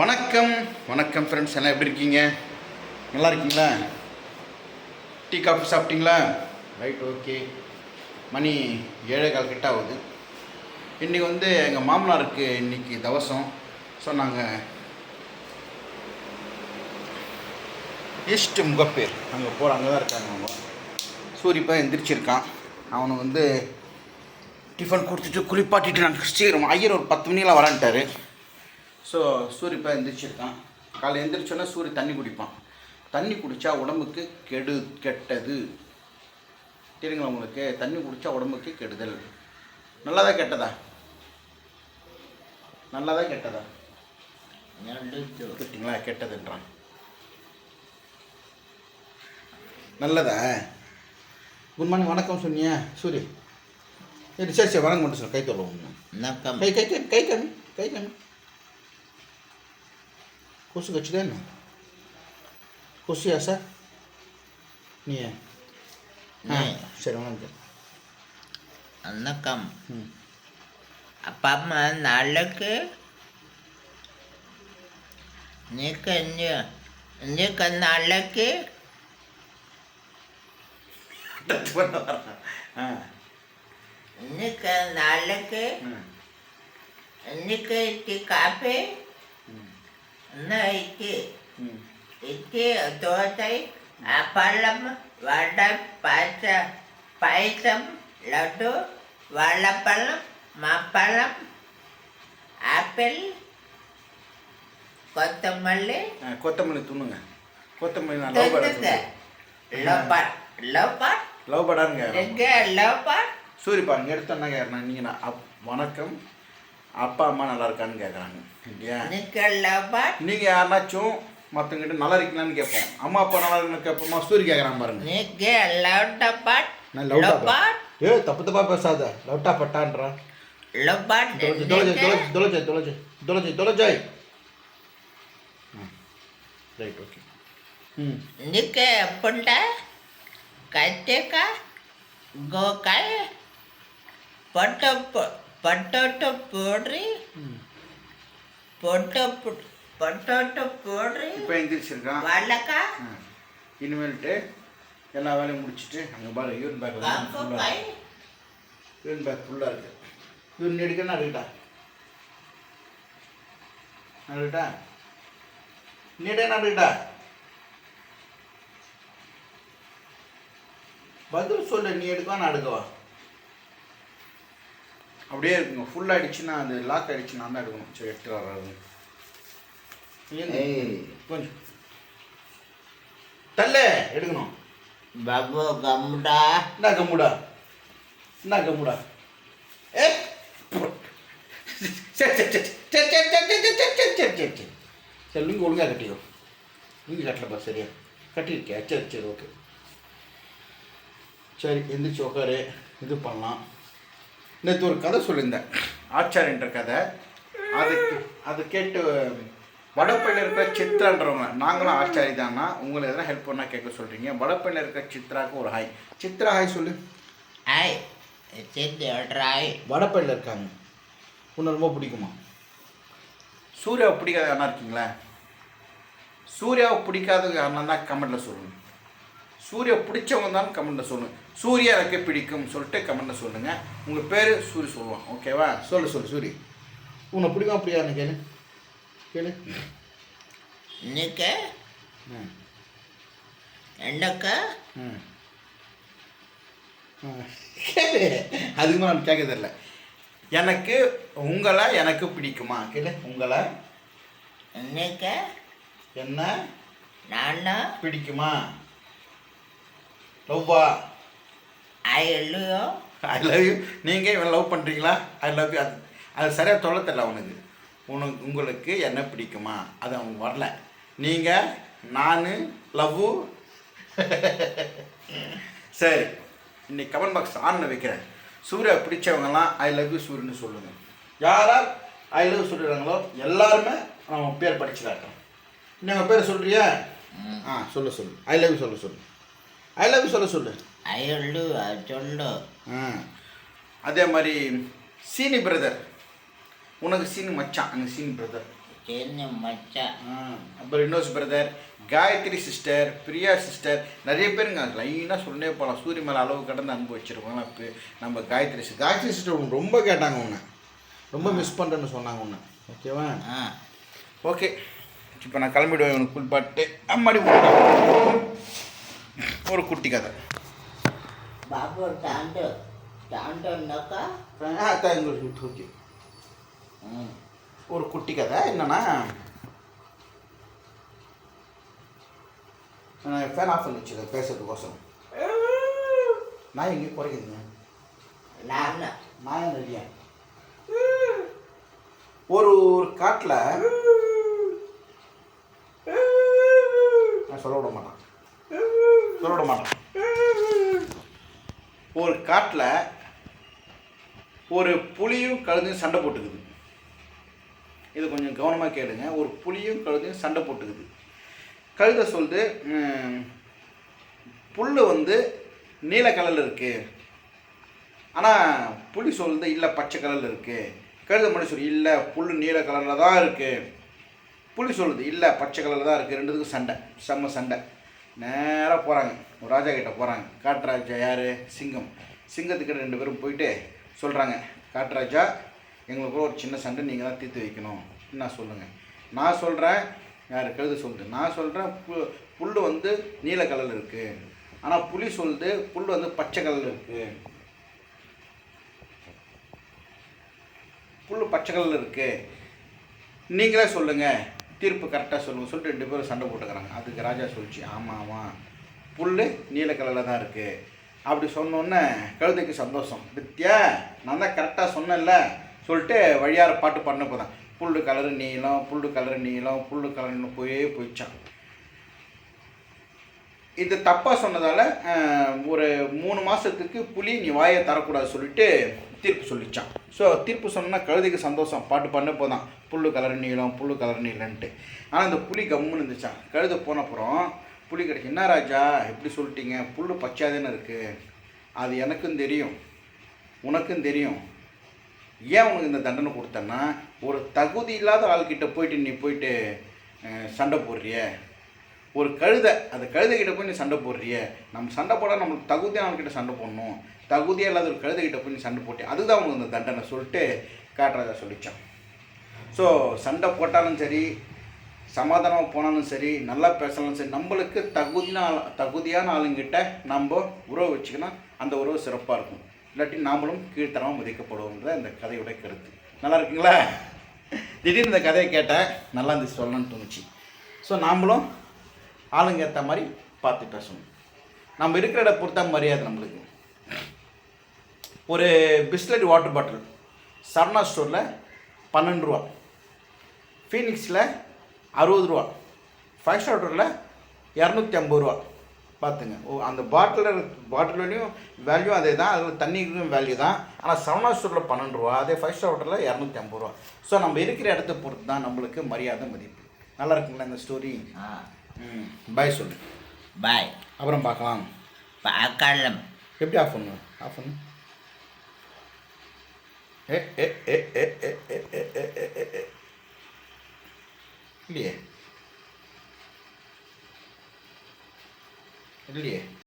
வணக்கம். வணக்கம் ஃப்ரெண்ட்ஸ் எல்லாம் எப்படி இருக்கீங்க? நல்லா இருக்கீங்களா? டீ காஃபி சாப்பிட்டீங்களா? ரைட் ஓகே மணி ஏழே கால் கிட்ட ஆகுது. இன்றைக்கி வந்து எங்கள் மாமனாருக்கு இன்றைக்கி தவசம். ஸோ நாங்கள் ஈஸ்ட் முகப்பேர். அங்கே போகிற அங்கே தான் இருக்காங்க அவங்க. சூரியப்பா எந்திரிச்சிருக்கான். அவனை வந்து டிஃபன் கொடுத்துட்டு குளிப்பாட்டிட்டு நான் சீக்கிரம் ஐயர் ஒரு பத்து மணிக்கெலாம் வரான்ட்டாரு. ஸோ சூரியப்பா எந்திரிச்சிருக்கான் காலை எந்திரிச்சோன்னா சூரிய தண்ணி குடிப்பான் தண்ணி குடித்தா உடம்புக்கு கெடு கெட்டது தெரியுங்களா உங்களுக்கு தண்ணி குடித்தா உடம்புக்கு கெடுதல் நல்லதா கெட்டதா நல்லதா கெட்டதா கேட்டிங்களா கெட்டதுன்றான் நல்லதா குட் மார்னிங் வணக்கம் சொன்னியா சூரி சரி சரி சரி வணக்கம் மட்டும் சார் கை தொல்லுவோம் வணக்கம் கை கை கை கை கம்மி கை கம்மி 호수가치됐나? 호수야사? 니에. 네. 새로운데. అన్నకం అప్పమ్మ నాళ్ళకి నీకు నీకు నాళ్ళకి నీకు నాళ్ళకి నీకు కాఫీ இன்னும் இட்லி இட்லி தோசை பழம் வடை பச்சை பைசம் லட்டு வாழைப்பழம் மாப்பழம் ஆப்பிள் கொத்தமல்லி. கொத்தமல்லி துணுங்க கொத்தமல்லி நான் லவ் படா லவ் பாட் லவ் பாட் லவ் படாருங்க லவ் பாட் சூரியப்பா இங்கே எடுத்தோன்னாங்க நீங்க வணக்கம். அப்பா அம்மா நல்லா இருக்கான்னு கேட்குறாங்க இல்லையா? நீங்கள் யாருனாச்சும் மற்றவங்கிட்ட நல்லா இருக்கீங்களான்னு கேட்போம் அம்மா அப்பா நல்லா இருக்குன்னு கேட்போமா சூரிய கேட்குறான் பாருங்க. நான் லோபாட் ஏ தப்பு தப்பா பேசாத. லவுட்டா பட்டான்றான் தொலைஜாய் தொலைஜாய் தொலைஜாய் தொலைஜாய் ரைட் ஓகே நிக்க புண்ட. கத்திக்க கோக்காய். பொட்டோ பொட்டோட்டோ போடுறி பொட்டோ பொட்டோட்டோ போடுறி இப்போ எந்திரிச்சிருக்கான் ஆ. இனிமேல்ட்டு எல்லா வேலையும் முடிச்சுட்டு அங்கே பாரு யூரின் பேக் யூரின் பேக் ஃபுல்லாக இருக்குது யூரின் எடுக்கணும் எடுக்கட்டா? எடுக்கட்டா? நீ எடுக்க எடுக்கட்டா? பதில் சொல்லு நீ எடுக்கவா நான் எடுக்கவா? அப்படியே இருக்குங்க ஃபுல் ஆகிடுச்சுன்னா அது லாக் ஆகிடுச்சுன்னா தான் எடுக்கணும் சரி எட்டு வராது கொஞ்சம் தள்ள எடுக்கணும் பபு கம்முடா என்ன கம்முடா என்ன கம்முடா ஏ சரி லுங்கி ஒழுங்காக கட்டியோ லுங்கி கட்டலப்பா சரியா கட்டியிருக்கேன் சரி சரி ஓகே சரி எந்திரிச்சு உட்காரு இது பண்ணலாம் நேற்று ஒரு கதை சொல்லியிருந்தேன். ஆச்சாரியன்ற கதை. அதுக்கு அது கேட்டு வடப்பையில் இருக்கிற சித்ரான்றவங்க நாங்களும் ஆச்சாரி தானா? உங்களை எதனா ஹெல்ப் பண்ணால் கேட்க சொல்கிறீங்க வடப்பையில் இருக்கிற சித்ராக்கு ஒரு ஹாய் சித்ரா ஹாய் சொல்லு. சித்தி ட்ராய் வடப்பையில் இருக்காங்க. உன்னை ரொம்ப பிடிக்குமா? சூர்யாவை பிடிக்காத யாரா இருக்கீங்களா? சூர்யாவை பிடிக்காத யாருனா தான் கமெண்ட்டில் சொல்லுங்கள் சூர்யா பிடிச்சவங்க தான் கமெண்ட்டில் சொல்லுங்கள் சூர்யா எனக்கு பிடிக்கும் சொல்லிட்டு கமெண்ட்டில் சொல்லுங்கள் உங்கள் பேர் சூரி சொல்லுவான். ஓகேவா சொல்லு சொல்லு சூரி உன்னை பிடிக்கும் பிடிக்காதுன்னு கேளு. கேளு. நிக்க ம். என்னக்கா. கேளு. அதுக்கு மேலே நான் கேட்கறதில்ல எனக்கு உங்களை எனக்கு பிடிக்குமா? கேளு உங்களை. நிக்க என்ன? நானா பிடிக்குமா? லவ்வா ஐ இல்லையோ ஐ லவ் யூ நீங்கள் இவன் லவ் பண்ணுறீங்களா ஐ லவ் யூ அது அது சரியாக சொல்ல தெரியல அவனுக்கு. உனக்கு உங்களுக்கு என்ன பிடிக்குமா? அது அவனுக்கு வரல. நீங்கள் நான் லவ்வு சரி. இன்னைக்கு கமெண்ட் பாக்ஸ் ஆன் வைக்கிறேன். சூர்யா பிடிச்சவங்கலாம் ஐ லவ் யூ சூரியன்னு சொல்லுங்கள் யாரார் ஐ லவ் சொல்கிறாங்களோ எல்லாருமே உன் பேர் படிச்சு காட்டுறேன் நீங்கள் பேர் சொல்கிறியா ஆ சொல்லு சொல்லு. ஐ லவ் யூ சொல்லு சொல்லு. ஐ லவ் யூ சொல்ல சொல்லு. ஐ சொல்லு சொல்லு அதே மாதிரி சீனி பிரதர் உனக்கு சீனி மச்சான் அங்கே சீனி பிரதர் சின்ன மச்சான் அப்புறம் இன்னொரு brother Gayathri sister Priya sister நிறைய பேருங்க லைனாக சொல்லிட்டே போகலாம் சூரிய மேலே அளவு கடந்து அன்பு வச்சுருக்கோம் இப்போ நம்ம காயத்ரி சிஸ்டர் காயத்ரி சிஸ்டர் ரொம்ப கேட்டாங்க உன்னை. ரொம்ப மிஸ் பண்ணுறேன்னு சொன்னாங்க உன்னை. ஓகேவா ஆ. ஓகே இப்போ நான் கிளம்பிடுவேன் உனக்கு குளிப்பாட்டு அம்மாடி ஒரு குட்டி கதை బాబు టాంటో టాంటో నొక్క ஓகே ஒரு குட்டி கதை என்னன்னா ஃபேன் ஆஃப் பண்ணி வச்சுக்க பேசுறதுக்கோசரம் நான் எங்கேயும் குறைக்குதுங்க నాన్న நான் ரெடியா ஒரு ஒரு காட்டில் நான் சொல்ல விட மாட்டான் சொல்ல மாட்டான் ஒரு காட்டில் ஒரு புலியும் கழுதையும் சண்டை போட்டுக்குது. இது கொஞ்சம் கவனமாக கேளுங்க. ஒரு புலியும் கழுதையும் சண்டை போட்டுக்குது. கழுதை சொல்லுது புல் வந்து நீல கலரில் இருக்குது ஆனால் புலி சொல்லுது இல்லை பச்சை கலரில் இருக்குது கழுதை மணி சொல்லி இல்லை புல் நீல கலரில் தான் இருக்குது புலி சொல்லுது இல்லை பச்சை கலரில் தான் இருக்குது ரெண்டுத்துக்கும் சண்டை. செம்ம சண்டை. நேராக போகிறாங்க ஒரு ராஜா கிட்ட போகிறாங்க காட்டுராஜா யார்? சிங்கம். சிங்கத்துக்கிட்ட ரெண்டு பேரும் போயிட்டு சொல்கிறாங்க காட்டுராஜா எங்களுக்குள்ள ஒரு சின்ன சண்டை நீங்கள் தான் தீர்த்து வைக்கணும். என்ன சொல்லுங்கள் நான் சொல்கிறேன் யார் கழுது சொல்லுது. நான் சொல்கிறேன் பு புல் வந்து நீல கலரில் இருக்குது ஆனால் புலி சொல்லுது புல் வந்து பச்சை கலரில் இருக்குது புல் பச்சை கலரில் இருக்குது நீங்களே சொல்லுங்கள் தீர்ப்பு கரெக்டாக சொல்லுங்க சொல்லிட்டு ரெண்டு பேரும் சண்டை போட்டுக்கிறாங்க. அதுக்கு ராஜா சொல்லிச்சு ஆமாம் ஆமாம் புல் நீல கலரில் தான் இருக்குது அப்படி சொன்னோன்னே கழுதைக்கு சந்தோஷம். வித்யா நான் தான் கரெக்டாக சொன்னேன்ல. சொல்லிட்டு வழியார பாட்டு பண்ண போதான். புல் கலரு நீளம் புல் கலரு நீளம் புல் கலர்னு போயே போயிடுச்சான் இது தப்பாக சொன்னதால் ஒரு மூணு மாதத்துக்கு புலி நீ வாயை தரக்கூடாது சொல்லிட்டு தீர்ப்பு சொல்லிச்சான். ஸோ தீர்ப்பு சொன்னால் கழுதைக்கு சந்தோஷம். பாட்டு பண்ண போதான். புல் கலர் நீளம் புல் கலர் நீளன்ட்டு ஆனால் இந்த புலி கம்முன்னு இருந்துச்சான் கழுதை போன அப்புறம் புலி கிடைச்சி என்ன ராஜா? எப்படி சொல்லிட்டீங்க? புல் பச்சாதுன்னு இருக்குது அது எனக்கும் தெரியும். உனக்கும் தெரியும். ஏன் உனக்கு இந்த தண்டனை கொடுத்தேன்னா ஒரு தகுதி இல்லாத ஆள்கிட்ட போயிட்டு நீ போயிட்டு சண்டை போடுறிய. ஒரு கழுதை அந்த கழுதைகிட்ட போய் நீ சண்டை போடுறிய. நம்ம சண்டை போட நம்மளுக்கு தகுதியான ஆள்கிட்ட சண்டை போடணும். தகுதியாக இல்லாத ஒரு கழுதைகிட்ட போய் நீ சண்டை போட்டி அதுதான் உனக்கு அந்த தண்டனை சொல்லிட்டு காட்டுறதா சொல்லித்தான் ஸோ சண்டை போட்டாலும் சரி சமாதானமாக போனாலும் சரி நல்லா பேசலாம் சரி நம்மளுக்கு தகுதியான ஆள் தகுதியான ஆளுங்கிட்ட நம்ம உறவு வச்சுக்கினா அந்த உறவு சிறப்பாக இருக்கும். இல்லாட்டி நாமளும் கீழ்த்தனமாக மதிக்கப்படுவோம்ன்ற இந்த கதையோட கருத்து. நல்லா இருக்குங்களா? திடீர்னு இந்த கதையை கேட்டேன் நல்லா இருந்துச்சு சொல்லணும்னு தோணுச்சு. ஸோ நாமளும் ஆளுங்க ஏற்ற மாதிரி பார்த்து பேசணும் நம்ம இருக்கிற இடம் பொறுத்தா மரியாதை நம்மளுக்கு. ஒரு பிஸ்லரி வாட்டர் பாட்டில். சரணா ஸ்டோரில் பன்னெண்டு ரூபா. ஃபீனிக்ஸில் அறுபது ரூபா. ஃபைவ் ஸ்டார் ஹோட்டலில் இரநூத்தி ஐம்பது ரூபா. பார்த்துங்க ஓ அந்த பாட்டில் பாட்டிலையும் வேல்யூ அதே தான். அதில் தண்ணிக்கும் வேல்யூ தான். ஆனால் சரவணா ஸ்டோரில் பன்னெண்டு ரூபா. அதே ஃபைவ் ஸ்டார் ஹோட்டலில் இரநூத்தி ஐம்பது ரூபா. ஸோ நம்ம இருக்கிற இடத்த பொறுத்து தான் நம்மளுக்கு மரியாதை மதிப்பு. நல்லா இருக்குங்களா இந்த ஸ்டோரி ம். பாய் சொல்லு. பாய் அப்புறம் பார்க்கலாம். பார்க்கலாம். எப்படி ஆஃப் பண்ணுவேன் ஆஃப் பண்ணு. Eh, eh, eh, eh, eh, eh, eh, eh, eh, Bien. Bien.